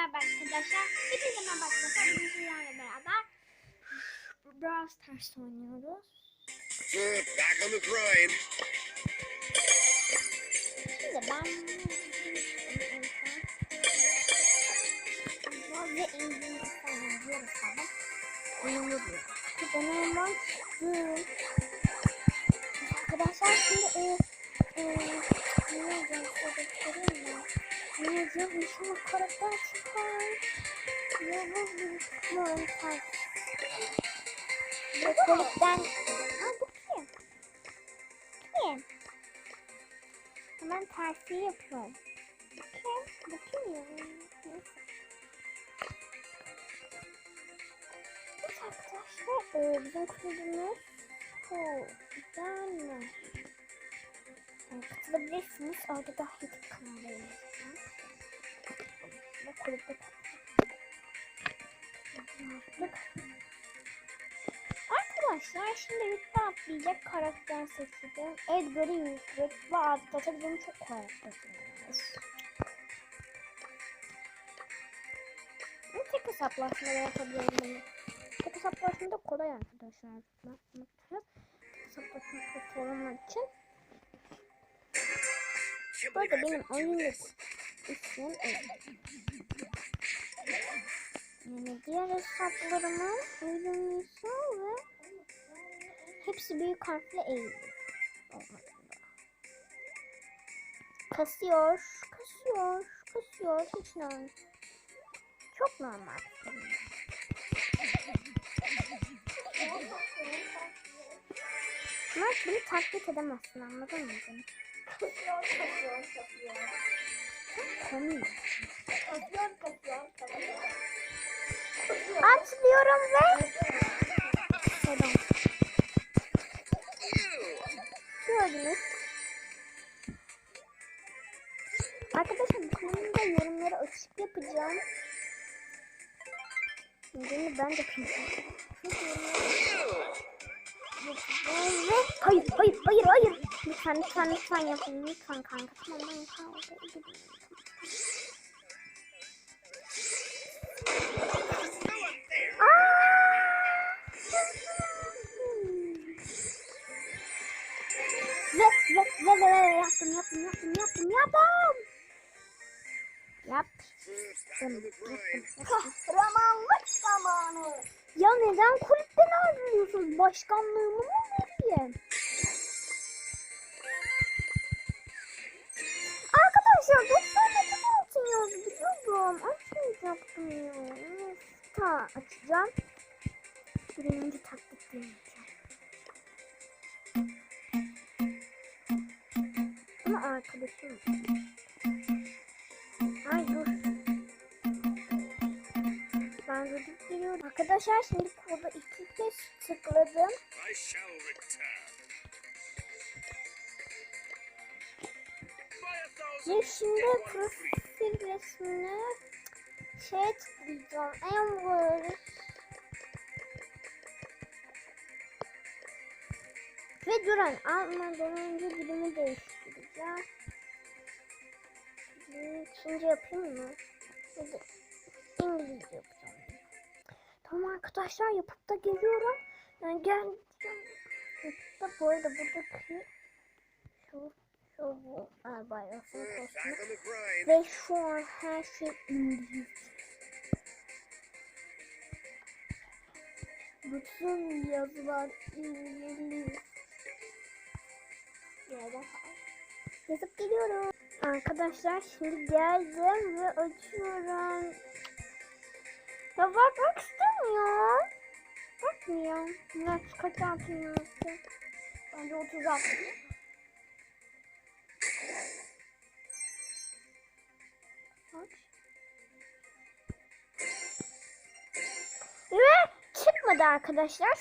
merhaba arkadaşlar. Hepinize merhaba arkadaşlar. Bugün sizlerle beraber Brawl Stars oynuyoruz. Back on the grind. Şimdi ben ve İngilizce yazıyoruz tabi. Oynuyoruz. Ben olmazdım. Arkadaşlar şimdi e, e, ne? Şöyle göstereyim mi? Yazıyor? İnşallah karakter çıkar. Yavuz bir mantar. Kulüpten... Ha bu kim? Kim? Hemen terfi yapıyorum. Kim? Bu kim ya? Neyse. Evet arkadaşlar e, bizim kulübümüz bu güzel e, katılabilirsiniz. Orada da YouTube kanallarımız var. Kulüpte. Arkadaşlar şimdi rütbe atlayacak karakter seçeceğim. Edgar'ı ve atlatabilirim çok karakter tek hesaplaşmada yapabilirim bunu. Tek hesaplaşma da kolay arkadaşlar. Tek hesaplaşma kötü olmak için. Bu arada benim this. ismim Edgar. Yani diğer hesaplarımın uyumlusu ve hepsi büyük harfle olmadığında. Kasıyor, kasıyor, kasıyor. Hiç normal. Çok normal. Ama bunu taklit edemezsin anladın mı beni? Kasıyor, kasıyor, kasıyor. Komik. Ve... Pardon. Gördünüz. Arkadaşlar bu konuda yorumları açık yapacağım. Şimdi ben de yapayım. Ve hayır hayır hayır. Lütfen lütfen lütfen yapın lütfen kanka. Tamam ben edeyim. Ve ve ve ve ve yaptım yaptım yaptım yaptım yaptım. Yaptım. Grind. Kahramanlık zamanı. Ya neden kulüpten ayrılıyorsunuz? Başkanlığımı mı vereyim? Arkadaşlar 99 altın yazdı biliyordum. Açmayacaktım ya. Ta açacağım. Birinci taktik deneyeceğim. Ama arkadaşım. Ay dur. Ben Rubik geliyorum. Arkadaşlar şimdi koda iki kez tıkladım. Şimdi free. profil resmine şey tıklayacağım. Amber. Ve duran almadan önce dilimi değiştireceğim. Çince yapayım mı? Ya da İngilizce yapacağım. Tamam arkadaşlar yapıp da geliyorum. Yani geleceğim. Yapıp da bu arada buradaki şu bayrakın Hmm, kostümü. Ve şu an her şey İngilizce. Bütün yazılar İngiliz. Yerden Yazıp geliyorum. Arkadaşlar şimdi geldim ve açıyorum. Ya bakmak istemiyor. Bakmıyor. Ya kaç altın yazdı? Bence 36. Çıkmadı arkadaşlar.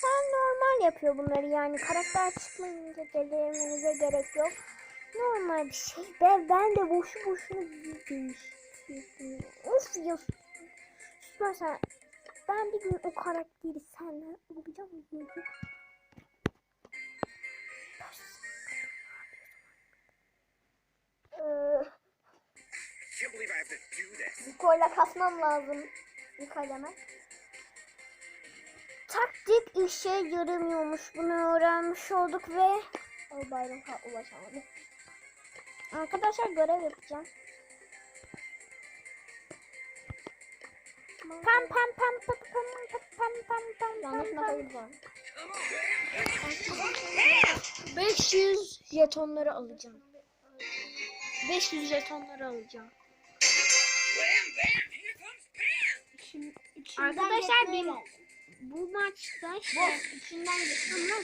Sen normal yapıyor bunları yani. Karakter çıkmayınca denemenize gerek yok. Normal bir şey. Ben, ben de boşu boşuna değiştirdim. Of ya. Mesela ben bir gün o karakteri senden bulacağım. Niko'yla kasmam lazım. Niko hemen. Taktik işe yaramıyormuş. Bunu öğrenmiş olduk ve O bayram ulaşamadı. arkadaşlar görev yapacağım. Pam pam pam pam pam pam pam pam pam Yanlış pam pam. nakayı var. 500 jetonları alacağım. 500 jetonları alacağım. Şimdi, Arkadaşlar benim bu maçta işte içinden geçtim ama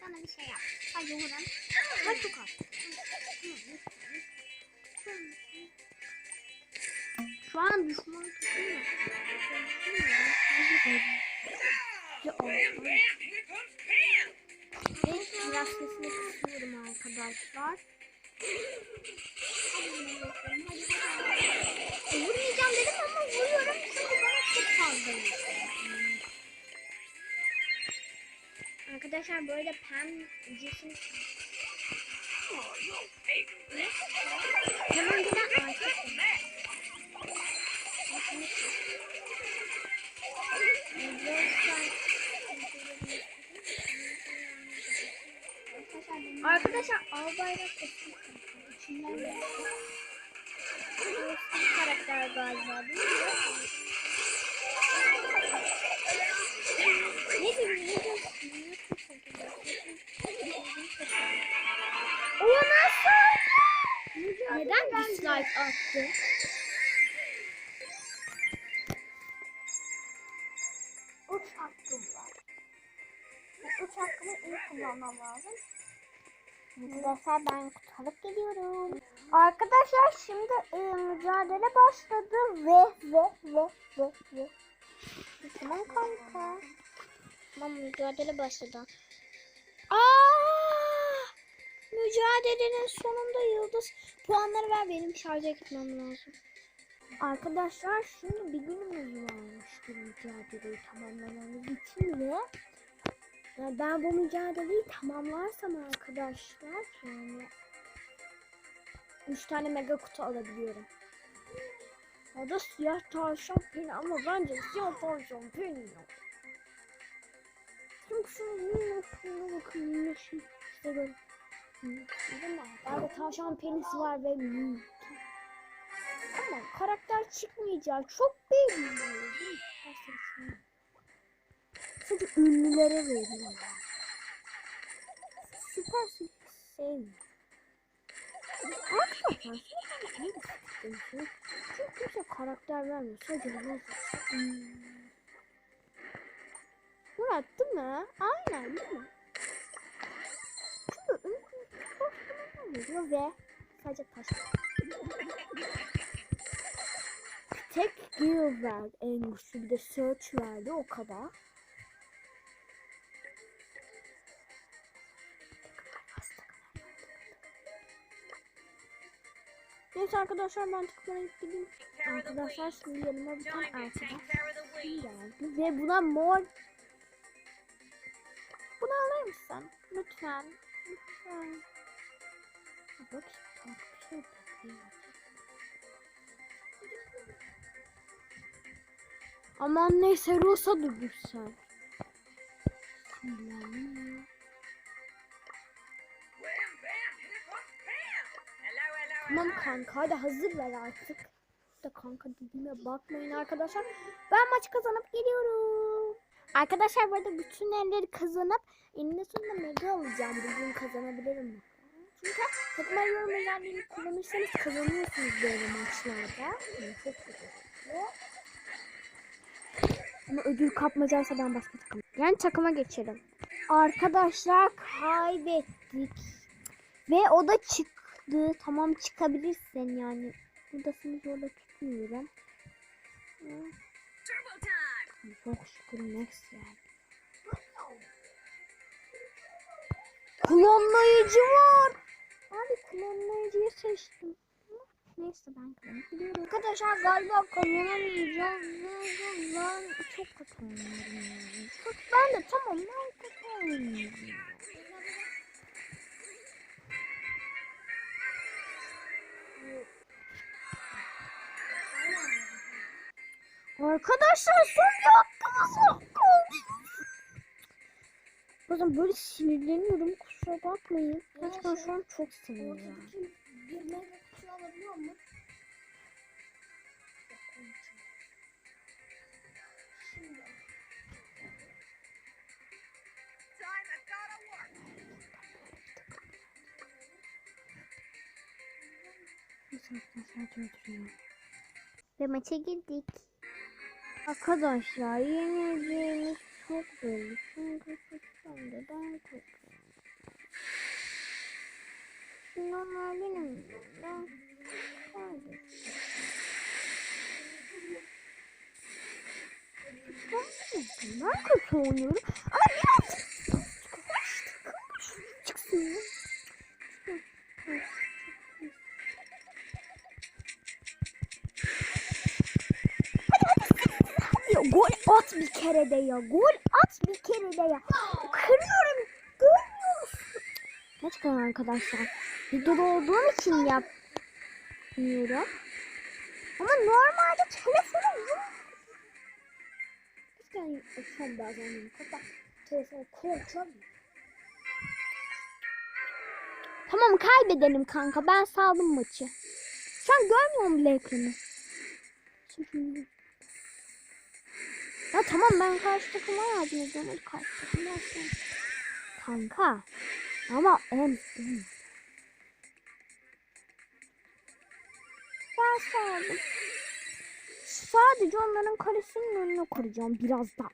Sana bir şey yap. Hadi vuran. Hadi çok az. Arkadaşlar böyle pem cisim Hemen giden artık. Arkadaşlar al bayrak. İçinden de. Bir karakter galiba değil mi? Attı? Uç hakkım var. Uç hakkımı iyi kullanmam lazım. Arkadaşlar ben kurtarıp geliyorum. Arkadaşlar şimdi e, mücadele başladı ve ve ve ve ve. Tamam kanka. Tamam mücadele başladı. Mücadelenin sonunda yıldız puanları ver benim şarja gitmem lazım. Arkadaşlar şimdi bir günümüz varmış bu mücadeleyi tamamlamamız için ve yani ben bu mücadeleyi tamamlarsam arkadaşlar yani 3 tane mega kutu alabiliyorum. O da siyah tavşan peni ama bence siyah tavşan peni yok. Çünkü şunu bakın minnoşun. İşte böyle. Değil mi? Bende tavşan penisi var ve. Ama karakter çıkmayacak. Çok belli. Sadece ünlülere veriyorlar. Süper sevmiyor. Siz bana iyi düşünüyorsunuz. Çünkü kimse karakter vermiyor. Sadece bana hmm. Murat değil mi? Aynen değil mi? Çünkü ünlü veriyor ve sadece taş. Tek gear verdi en güçlü bir de search verdi o kadar. Neyse arkadaşlar ben tıklayıp gideyim. Arkadaşlar şimdi yanıma bir tane arkadaş geldi ve buna mor bunu alır mısın? Lütfen. Lütfen. Bak şey bakıyor. Aman neyse Rosa dur sen. Tamam kanka hadi hazır ver artık. Da kanka dediğime bakmayın arkadaşlar. Ben maçı kazanıp geliyorum. Arkadaşlar bu arada bütün elleri kazanıp eninde sonunda mega alacağım. Bugün kazanabilirim. Çünkü takım yorum özelliğini kullanırsanız kazanıyorsunuz böyle maçlarda. Yani çok güzel. Ama ödül kapmacaysa ben başka takım. Yani takıma geçelim. Arkadaşlar kaybettik. Ve o da çıktı. Tamam çıkabilirsin yani. Burada seni zorla tutmuyorum. Çok şükür Max yani. Klonlayıcı var. Abi klonlayıcıyı seçtim. Neyse ben biliyorum. Arkadaşlar galiba klonamayacağım. Ben çok kötü oynuyorum ben de tamam ben kötü oynuyorum. Arkadaşlar son bir hakkımız var. Bazen böyle sinirleniyorum kusura bakmayın. Gerçekten şu an çok sinirliyim. Bir mega kutu alabiliyor mu? Ve maça girdik. Arkadaşlar yeneceğimiz çok belli. Çünkü sistemde ben kötü. Onlar benim ben kardeşim. Ben kötü oynuyorum. Ama biraz çıksın. Ya gol at bir kere de ya. Gol at bir kere de ya. Kırıyorum. Görmüyor musun? Gerçekten arkadaşlar. Videoda olduğum için yapmıyorum. Ama normalde telefonum yok. Yani açıyorum bazen. Kapat. Telefonu kontrol. Tamam kaybedelim kanka. Ben saldım maçı. Sen görmüyor bile ekranı? Ya tamam ben karşı takıma yardım ediyorum. Karşı takıma yardım. Kanka. Ama en en. Saldım. Sadece onların kalesinin önüne kuracağım. Biraz daha.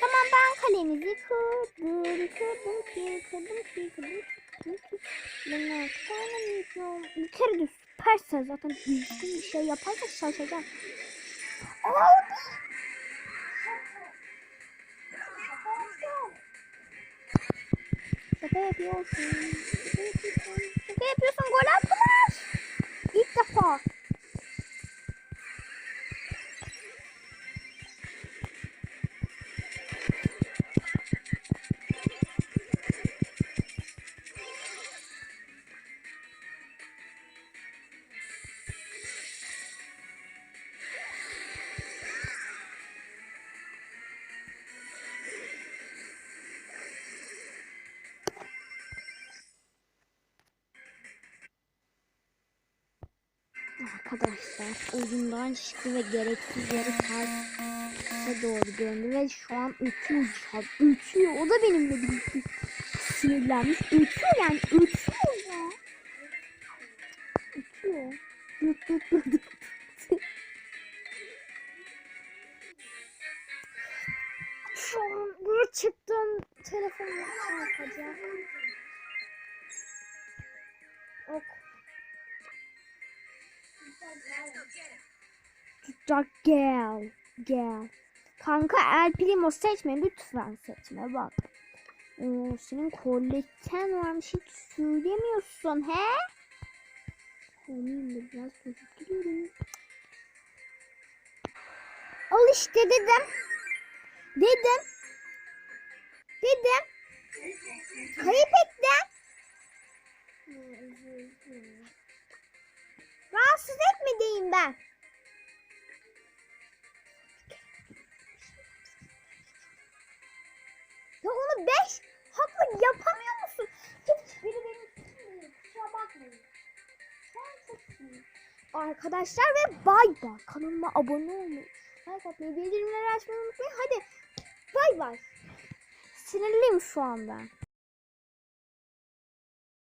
Tamam ben kalemizi kırdım, kırdım kırdım kırdım kırdım. Ben artık oynamayacağım. Bir kere de süpersen zaten düzgün bir şey yaparsa şaşacağım. Abi! Şaka yapıyorsun. Şaka yapıyorsun. Şaka yapıyorsun. Gol attılar. İlk defa. Arkadaşlar oyundan çıktı ve gereksiz yere terse doğru döndü ve şu an ötüyor. Ötüyor. O da benimle birlikte sinirlenmiş. Ötüyor yani. Ötüyor ya. Ötüyor. Dıt dıt dıt dıt. Şu an gerçekten telefonla çarpacağım. Ok. Jack gel. Gel. Kanka El Primo seçme lütfen seçme bak. Oo, senin kollekten varmış hiç söylemiyorsun he? Kolayım da biraz çocuk geliyorum. Al işte dedim. Dedim. Dedim. Kayıp ettim. Etmediğim ben. Ya onu beş haklı yapamıyor musun? Hiçbiri benim değil. Kusura bakmayın. An çok sinirliyim. Arkadaşlar ve bay bay. Kanalıma abone olmayı, like atmayı, bildirimleri açmayı unutmayın. Hadi bay bay. Sinirliyim şu anda.